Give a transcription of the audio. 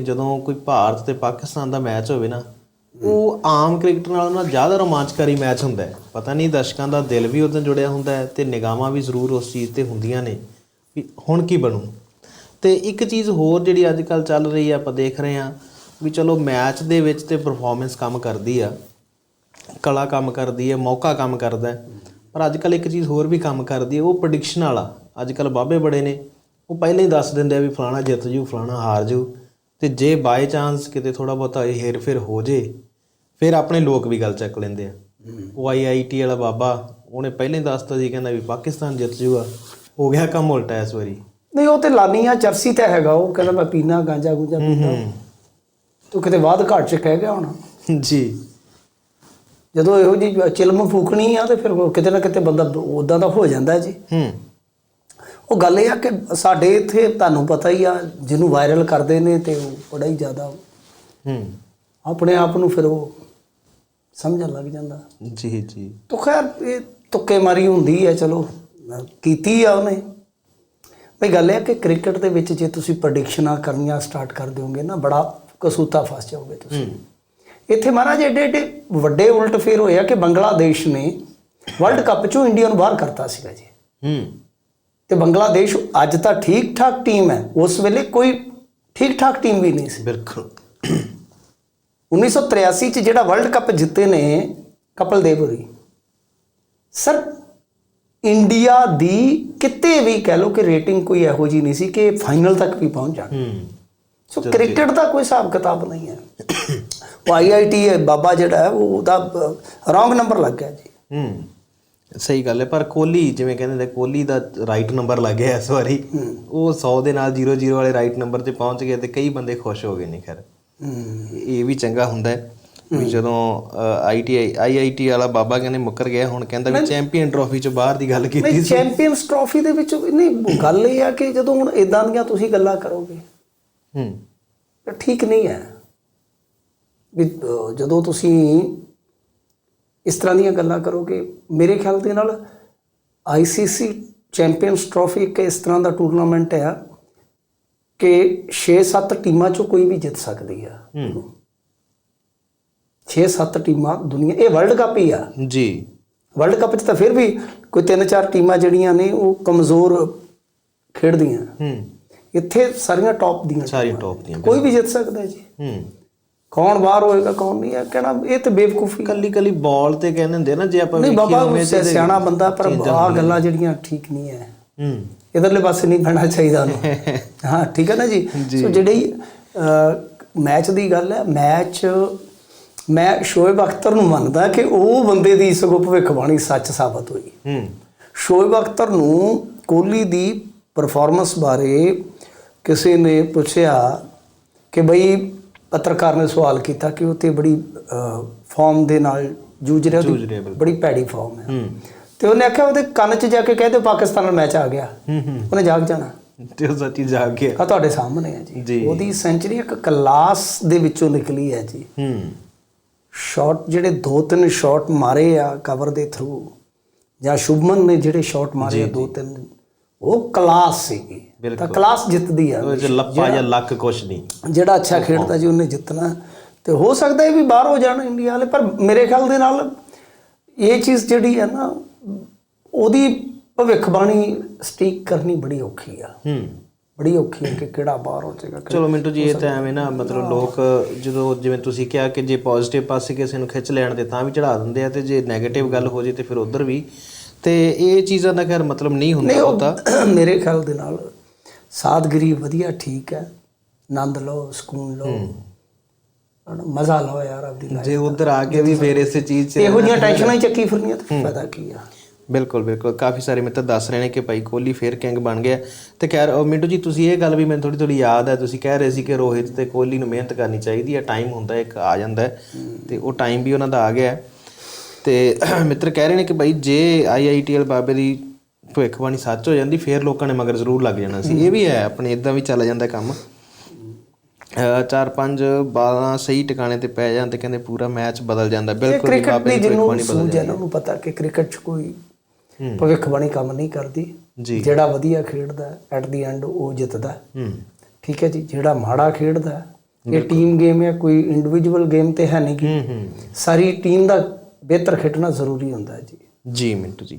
ਜਦੋਂ ਕੋਈ ਭਾਰਤ ਤੇ ਪਾਕਿਸਤਾਨ ਦਾ ਮੈਚ ਹੋਵੇ ਨਾ, ਉਹ ਆਮ ਕ੍ਰਿਕਟ ਨਾਲੋਂ ਨਾ ਜ਼ਿਆਦਾ ਰੋਮਾਂਚਕਾਰੀ ਮੈਚ ਹੁੰਦਾ ਹੈ। ਪਤਾ ਨਹੀਂ ਦਰਸ਼ਕਾਂ ਦਾ ਦਿਲ ਵੀ ਉਦੋਂ ਜੁੜਿਆ ਹੁੰਦਾ ਹੈ ਤੇ ਨਿਗਾਹਾਂ ਵੀ ਜ਼ਰੂਰ ਉਸ ਚੀਜ਼ ਤੇ ਹੁੰਦੀਆਂ ਨੇ ਵੀ ਹੁਣ ਕੀ ਬਣੂ। ਤੇ ਇੱਕ ਚੀਜ਼ ਹੋਰ ਜਿਹੜੀ ਅੱਜ ਕੱਲ ਚੱਲ ਰਹੀ ਆ ਆਪਾਂ ਦੇਖ ਰਹੇ ਹਾਂ ਵੀ ਚਲੋ ਮੈਚ ਦੇ ਵਿੱਚ ਤੇ ਪਰਫਾਰਮੈਂਸ ਕੰਮ ਕਰਦੀ ਆ, ਕਲਾ ਕੰਮ ਕਰਦੀ ਹੈ, ਮੌਕਾ ਕੰਮ ਕਰਦਾ ਪਰ ਅੱਜ ਕੱਲ ਇੱਕ ਚੀਜ਼ ਹੋਰ ਵੀ ਕੰਮ ਕਰਦੀ ਹੈ, ਉਹ ਪ੍ਰੈਡਿਕਸ਼ਨ ਵਾਲਾ। ਅੱਜ ਕੱਲ ਬਾਬੇ ਬੜੇ ਨੇ, ਉਹ ਪਹਿਲਾਂ ਹੀ ਦੱਸ ਦਿੰਦੇ ਆ ਵੀ ਫਲਾਣਾ ਜਿੱਤ ਜੂ, ਫਲਾਣਾ ਹਾਰ ਜੂ। ਤੇ ਜੇ ਬਾਈ ਚਾਂਸ ਕਿਤੇ ਥੋੜਾ ਬਹੁਤਾ ਇਹ ਹੇਰ ਫੇਰ ਹੋ ਜੇ ਫਿਰ ਆਪਣੇ ਲੋਕ ਵੀ ਗੱਲ ਚੱਕ ਲੈਂਦੇ ਆ। ਉਹ ਆਈਆਈਟੀ ਵਾਲਾ ਬਾਬਾ ਉਹਨੇ ਪਹਿਲਾਂ ਦੱਸਤਾ ਸੀ ਕਹਿੰਦਾ ਵੀ ਪਾਕਿਸਤਾਨ ਜਿੱਤ ਜੂਗਾ। ਹੋ ਗਿਆ ਕੰਮ ਉਲਟਾ ਇਸ ਵਾਰੀ। ਨਹੀਂ ਉਹ ਤੇ ਲਾਨੀਆਂ ਚਰਸੀ ਤੇ ਹੈਗਾ ਉਹ ਕਹਿੰਦਾ ਮੈਂ ਪੀਣਾ ਗਾਂਜਾ ਗੁੰਜਾ ਪੀਂਦਾ ਤੂੰ ਕਿਤੇ ਬਾਅਦ ਘਾਟ ਚ ਕਹਿ ਗਿਆ ਹੋਣਾ। ਜੀ। ਜਦੋਂ ਇਹੋ ਜੀ ਚਿਲਮ ਫੂਕਣੀ ਆ ਤੇ ਫਿਰ ਕਿਤੇ ਨਾ ਕਿਤੇ ਬੰਦਾ ਉਦਾਂ ਦਾ ਹੋ ਜਾਂਦਾ ਜੀ। ਹੂੰ। ਉਹ ਗੱਲ ਇਹ ਆ ਕਿ ਸਾਡੇ ਇੱਥੇ ਤੁਹਾਨੂੰ ਪਤਾ ਹੀ ਆ ਜਿਹਨੂੰ ਵਾਇਰਲ ਕਰਦੇ ਨੇ ਤੇ ਉਹ ਬੜਾ ਹੀ ਜ਼ਿਆਦਾ ਹੂੰ। ਆਪਣੇ ਆਪ ਨੂੰ ਫਿਰ ਉਹ ਸਮਝਣ ਲੱਗ ਜਾਂਦਾ। ਜੀ ਜੀ। ਤੋ ਖੈਰ ਇਹ ਤੁੱਕੇ ਮਾਰੀ ਹੁੰਦੀ ਹੈ ਚਲੋ ਕੀਤੀ ਆ ਉਹਨੇ। ਭਈ ਗੱਲ ਇਹ ਆ ਕਿ ਕ੍ਰਿਕਟ ਦੇ ਵਿੱਚ ਜੇ ਤੁਸੀਂ ਪ੍ਰੈਡਿਕਸ਼ਨਾਂ ਕਰਨੀਆਂ ਸਟਾਰਟ ਕਰ ਦਿਓਗੇ ਨਾ ਬੜਾ ਕਸੂਤਾ ਫਸ ਜਾਓਗੇ ਤੁਸੀਂ। ਇੱਥੇ ਮਹਾਰਾਜ ਏਡੇ ਏਡੇ ਵੱਡੇ ਉਲਟ ਫੇਰ ਹੋਇਆ ਕਿ ਬੰਗਲਾਦੇਸ਼ ਨੇ ਵਰਲਡ ਕੱਪ ਚੋਂ ਇੰਡੀਆ ਨੂੰ ਬਾਹਰ ਕਰਤਾ ਸੀਗਾ ਜੀ। ਹੂੰ। ਤੇ ਬੰਗਲਾਦੇਸ਼ ਅੱਜ ਤਾਂ ਠੀਕ ਠਾਕ ਟੀਮ ਹੈ। ਉਸ ਵੇਲੇ ਕੋਈ ਠੀਕ ਠਾਕ ਟੀਮ ਵੀ ਨਹੀਂ ਸੀ। ਬਿਲਕੁਲ। 1983 ਚ ਜਿਹੜਾ ਵਰਲਡ ਕੱਪ ਜਿੱਤੇ ਨੇ ਕਪਲ ਦੇਵ ਹੋਰੀ ਸਰ ਇੰਡੀਆ ਦੀ ਕਿਤੇ ਵੀ ਕਹਿ ਲਓ ਕਿ ਰੇਟਿੰਗ ਕੋਈ ਇਹੋ ਜੀ ਨਹੀਂ ਸੀ ਕਿ ਫਾਈਨਲ ਤੱਕ ਵੀ ਪਹੁੰਚ ਜਾਣ। ਸੋ ਕ੍ਰਿਕਟ ਦਾ ਕੋਈ ਹਿਸਾਬ ਕਿਤਾਬ ਨਹੀਂ ਹੈ। ਉਹ ਆਈਆਈਟੀ ਬਾਬਾ ਜਿਹੜਾ ਹੈ ਉਹ ਉਹਦਾ ਰੋਂਗ ਨੰਬਰ ਲੱਗ ਗਿਆ ਜੀ। ਹੂੰ। ਸਹੀ ਗੱਲ ਹੈ ਪਰ ਕੋਹਲੀ ਜਿਵੇਂ ਕਹਿੰਦੇ ਨੇ ਕੋਹਲੀ ਦਾ ਰਾਈਟ ਨੰਬਰ ਲੱਗ ਗਿਆ ਇਸ ਵਾਰੀ। ਉਹ 100 ਦੇ ਨਾਲ 00 ਵਾਲੇ ਰਾਈਟ ਨੰਬਰ ਤੇ ਪਹੁੰਚ ਗਏ ਤੇ ਕਈ ਬੰਦੇ ਖੁਸ਼ ਹੋ ਗਏ ਨੇ ਖੈਰ। ਇਹ ਵੀ ਚੰਗਾ ਹੁੰਦਾ ਹੈ ਵੀ ਜਦੋਂ ਆਈਟੀਆਈ ਆਈਆਈਟੀ ਵਾਲਾ ਬਾਬਾ ਕਹਿੰਦੇ ਮੁੱਕਰ ਗਿਆ ਹੁਣ ਕਹਿੰਦਾ ਵੀ ਚੈਂਪੀਅਨ ਟਰੋਫੀ ਚ ਬਾਹਰ ਦੀ ਗੱਲ ਕੀਤੀ ਨਹੀਂ ਚੈਂਪੀਅਨਸ ਟਰੋਫੀ ਦੇ ਵਿੱਚ ਨਹੀਂ ਗੱਲ ਇਹ ਆ ਕਿ ਜਦੋਂ ਹੁਣ ਇਦਾਂ ਦੀਆਂ ਤੁਸੀਂ ਗੱਲਾਂ ਕਰੋਗੇ ਹੂੰ। ਤਾਂ ਠੀਕ ਨਹੀਂ ਹੈ। ਵੀ ਜਦੋਂ ਤੁਸੀਂ ਇਸ ਤਰ੍ਹਾਂ ਦੀਆਂ ਗੱਲਾਂ ਕਰੋਗੇ। ਮੇਰੇ ਖਿਆਲ ਦੇ ਨਾਲ ਆਈਸੀਸੀ ਚੈਂਪੀਅਨਸ ਟਰੋਫੀ ਇੱਕ ਇਸ ਤਰ੍ਹਾਂ ਦਾ ਟੂਰਨਾਮੈਂਟ ਹੈ ਕਿ 6-7 ਟੀਮਾਂ ਚੋਂ ਕੋਈ ਵੀ ਜਿੱਤ ਸਕਦੀ ਆ। ਹੂੰ। 6-7 ਟੀਮਾਂ ਦੁਨੀਆ ਇਹ ਵਰਲਡ ਕੱਪ ਹੀ ਆ। ਜੀ। ਵਰਲਡ ਕੱਪ 'ਚ ਤਾਂ ਫਿਰ ਵੀ ਕੋਈ 3-4 ਟੀਮਾਂ ਜਿਹੜੀਆਂ ਨੇ ਉਹ ਕਮਜ਼ੋਰ ਖੇਡਦੀਆਂ। ਹੂੰ। ਇੱਥੇ ਸਾਰੀਆਂ ਟੌਪ ਦੀਆਂ ਸਾਰੀ ਟੌਪ ਦੀਆਂ ਕੋਈ ਵੀ ਜਿੱਤ ਸਕਦਾ ਜੀ। ਹੂੰ। ਕੌਣ ਬਾਹਰ ਹੋਏਗਾ ਕੌਣ ਨਹੀਂ ਹੈ ਕਹਿਣਾ ਇਹ ਤੇ ਬੇਵਕੂਫੀ ਕੱਲੀ ਕੱਲੀ ਬਾਲ ਤੇ ਕਹਿੰਦੇ ਹੁੰਦੇ ਨਾ ਜੇ ਆਪਾਂ ਨਹੀਂ ਬਾਬਾ ਸਿਆਣਾ ਬੰਦਾ ਪਰ ਆ ਗੱਲਾਂ ਜਿਹੜੀਆਂ ਠੀਕ ਨਹੀਂ ਹੈ। ਹੂੰ। ਇਧਰਲੇ ਪਾਸੇ ਨਹੀਂ ਪੈਣਾ ਚਾਹੀਦਾ ਉਹਨੂੰ। ਹਾਂ ਠੀਕ ਹੈ ਨਾ ਜੀ? ਸੋ ਜਿਹੜੀ ਮੈਚ ਦੀ ਗੱਲ ਹੈ ਮੈਚ ਮੈਂ ਸ਼ੋਇਬ ਅਖਤਰ ਨੂੰ ਮੰਨਦਾ ਕਿ ਉਹ ਬੰਦੇ ਦੀ ਸਗੋਂ ਭਵਿੱਖਬਾਣੀ ਸੱਚ ਸਾਬਤ ਹੋਈ। ਹੂੰ। ਸ਼ੋਇਬ ਅਖਤਰ ਨੂੰ ਕੋਹਲੀ ਦੀ ਪਰਫਾਰਮੈਂਸ ਬਾਰੇ ਕਿਸੇ ਨੇ ਪੁੱਛਿਆ ਕਿ ਬਈ ਪੱਤਰਕਾਰ ਨੇ ਸਵਾਲ ਕੀਤਾ ਕਿ ਉਹ ਤੇ ਬੜੀ ਫਾਰਮ ਦੇ ਨਾਲ ਜੂਝ ਰਿਹਾ ਉਹਦੀ। ਬੜੀ ਭੈੜੀ ਫਾਰਮ ਹੈ। ਤੇ ਉਹਨੇ ਆਖਿਆ ਉਹਦੇ ਕੰਨ 'ਚ ਜਾ ਕੇ ਕਹਿ ਦਿਓ ਪਾਕਿਸਤਾਨ ਨਾਲ ਮੈਚ ਆ ਗਿਆ। ਉਹਨੇ ਜਾਗ ਜਾਣਾ। ਤੇ ਉਹ ਸੱਚੀ ਜਾਗ ਗਿਆ। ਆ ਤੁਹਾਡੇ ਸਾਹਮਣੇ ਹੈ ਜੀ। ਉਹਦੀ ਸੈਂਚਰੀ ਇੱਕ ਕਲਾਸ ਦੇ ਵਿੱਚੋਂ ਨਿਕਲੀ ਹੈ ਜੀ। ਹੂੰ। ਸ਼ਾਟ ਜਿਹੜੇ ਦੋ ਤਿੰਨ ਸ਼ਾਟ ਮਾਰੇ ਆ ਕਵਰ ਦੇ ਥਰੂ ਜਾਂ ਸ਼ੁਭਮਨ ਨੇ ਜਿਹੜੇ ਸ਼ਾਟ ਮਾਰੇ ਆ ਦੋ ਤਿੰਨ ਉਹ ਕਲਾਸ ਸੀਗੀ। ਤਾਂ। ਕਲਾਸ ਜਿੱਤਦੀ ਆ। ਉਹ ਚ ਲੱਪਾ ਜਾਂ ਲੱਕ ਕੁਛ ਨਹੀਂ। ਜਿਹੜਾ ਅੱਛਾ ਖੇਡਦਾ ਜੀ ਉਹਨੇ ਜਿੱਤਣਾ। ਤੇ ਹੋ ਸਕਦਾ ਹੈ ਵੀ ਬਾਹਰ ਹੋ ਜਾਣ ਇੰਡੀਆ ਵਾਲੇ ਪਰ ਮੇਰੇ ਖਿਆਲ ਦੇ ਨਾਲ ਇਹ ਚੀਜ਼ ਜਿਹੜੀ ਹੈ ਨਾ ਉਹਦੀ ਭਵਿੱਖਬਾਣੀ ਸਟੀਕ ਕਰਨੀ ਬੜੀ ਔਖੀ ਆ। ਹੂੰ। ਬੜੀ ਔਖੀ ਹੈ ਕਿ ਕਿਹੜਾ ਬਾਹਰ ਹੋ ਜਾਏਗਾ ਚਲੋ ਮਿੰਟੂ ਜੀ ਇਹ ਤਾਂ ਐਵੇਂ ਨਾ ਮਤਲਬ ਲੋਕ ਜਦੋਂ ਜਿਵੇਂ ਤੁਸੀਂ ਕਿਹਾ ਕਿ ਜੇ ਪੋਜ਼ਿਟਿਵ ਪਾਸੇ ਕਿਸੇ ਨੂੰ ਖਿੱਚ ਲੈਣ ਤੇ ਤਾਂ ਵੀ ਚੜਾ ਦਿੰਦੇ ਆ ਤੇ ਜੇ 네ਗੇਟਿਵ ਗੱਲ ਹੋ ਜੇ ਤੇ ਫਿਰ ਉਧਰ ਵੀ। ਤੇ ਇਹ ਚੀਜ਼ਾਂ ਦਾ ਖੈਰ ਮਤਲਬ ਨਹੀਂ ਹੁੰਦਾ ਹੁੰਦਾ ਮੇਰੇ ਖਿਆਲ ਦੇ ਨਾਲ ਸਾਦਗਰੀ ਵਧੀਆ ਠੀਕ ਹੈ। ਆਨੰਦ ਲਓ ਸਕੂਨ ਲਓ। ਮਜ਼ਾ ਲਓ ਯਾਰ ਆਪਦੀ ਜੇ ਉਧਰ ਆ ਕੇ ਵੀ ਫਿਰ ਇਸੇ ਚੀਜ਼ 'ਚ ਇਹੋ ਜਿਹੀਆਂ ਟੈਨਸ਼ਨਾਂ ਹੀ ਚੱਕੀ ਫਿਰਨੀਆਂ ਤੇ ਫਾਇਦਾ ਕੀ ਆ। ਬਿਲਕੁਲ ਬਿਲਕੁਲ। ਕਾਫੀ ਸਾਰੇ ਮਿੱਤਰ ਦੱਸ ਰਹੇ ਨੇ ਕਿ ਭਾਈ ਕੋਹਲੀ ਫੇਰ ਕਿੰਗ ਬਣ ਗਿਆ। ਤੇ ਖੈਰ ਉਹ ਮਿੰਟੂ ਜੀ ਤੁਸੀਂ ਇਹ ਗੱਲ ਵੀ ਮੈਨੂੰ ਥੋੜੀ ਥੋੜੀ ਯਾਦ ਹੈ। ਤੁਸੀਂ ਕਹਿ ਰਹੇ ਸੀ ਕਿ ਰੋਹਿਤ ਤੇ ਕੋਹਲੀ ਨੂੰ ਮਿਹਨਤ ਕਰਨੀ ਚਾਹੀਦੀ ਹੈ। ਟਾਈਮ ਹੁੰਦਾ ਇੱਕ ਆ ਜਾਂਦਾ ਤੇ ਉਹ ਟਾਈਮ ਵੀ ਉਹਨਾਂ ਦਾ ਆ ਗਿਆ। ਤੇ ਮਿੱਤਰ ਕਹਿ ਰਹੇ ਨੇ ਕਿ ਭਾਈ ਜੇ ਆਈਆਈਟੀਐਲ ਬਾਬੇ ਦੀ ਭਵਿੱਖਬਾਣੀ ਸੱਚ ਹੋ ਜਾਂਦੀ ਫੇਰ ਲੋਕਾਂ ਨੇ ਮਗਰ ਜ਼ਰੂਰ ਲੱਗ ਜਾਣਾ ਸੀ। ਇਹ ਵੀ ਹੈ ਆਪਣੇ ਇਦਾਂ ਵੀ ਚੱਲ ਜਾਂਦਾ ਕੰਮ। ਅਹ ਚਾਰ ਪੰਜ ਬਾਲਾਂ ਸਹੀ ਟਿਕਾਣੇ ਤੇ ਪੈ ਤੇ ਕਹਿੰਦੇ ਪੂਰਾ ਮੈਚ ਬਦਲ ਜਾਂਦਾ ਬਿਲਕੁਲ ਕ੍ਰਿਕਟ ਬਾਬੇ ਦੀ ਭਵਿੱਖਬਾਣੀ ਬਦਲ ਸੂਝ ਹੈ ਨਾ ਪਤਾ ਕਿ ਕ੍ਰਿਕਟ 'ਚ ਕੋਈ ਹੂੰ। ਭਵਿੱਖਬਾਣੀ ਕੰਮ ਨਹੀਂ ਕਰਦੀ। ਜਿਹੜਾ ਵਧੀਆ ਖੇਡਦਾ ਐਟ ਦੀ ਐਂਡ ਉਹ ਜਿੱਤਦਾ। ਹੈ। ਹੂੰ ਠੀਕ ਹੈ ਜੀ ਜਿਹੜਾ ਮਾੜਾ ਖੇਡਦਾ ਹੈ, ਇਹ ਟੀਮ ਗੇਮ ਹੈ ਕੋਈ ਇੰਡੀਵਿਜੂਅਲ ਗੇਮ ਤੇ ਹੈ ਨਹੀਂ ਹੂੰ ਹੂੰ। ਸਾਰੀ ਟੀਮ ਦਾ ਬਿਹਤਰ ਖੇਡਣਾ ਜ਼ਰੂਰੀ ਹੁੰਦਾ ਹੈ ਜੀ। ਜੀ ਮਿੰਟੂ ਜੀ।